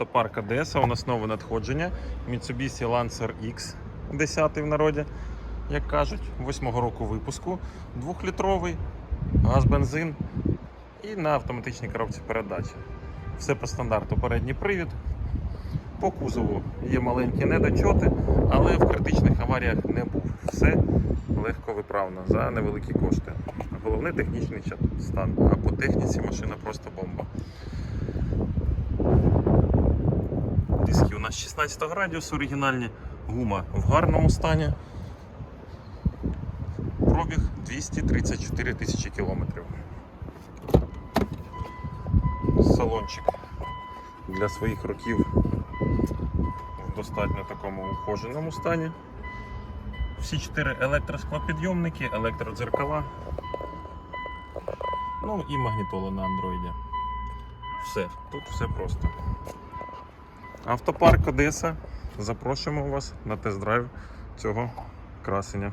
Автопарк Одеса. У нас нове надходження. Mitsubishi Lancer X 10 в народі, як кажуть, 8-го року випуску. Двохлітровий, газ бензин і на автоматичній коробці передачі. Все по стандарту. Передній привід. По кузову є маленькі недочоти, але в критичних аваріях не був. Все легко виправно за невеликі кошти. Головне технічний стан. А по техніці машина просто бомба. Диски у нас 16 радіусу оригінальні, гума в гарному стані. Пробіг 234 тисячі кілометрів. Салончик для своїх років в достатньо такому ухоженому стані. Всі чотири електросклопідйомники, електродзеркала. Ну і магнітола на андроїді. Все, тут все просто. Автопарк Одеса. Запрошуємо вас на тест-драйв цього красення.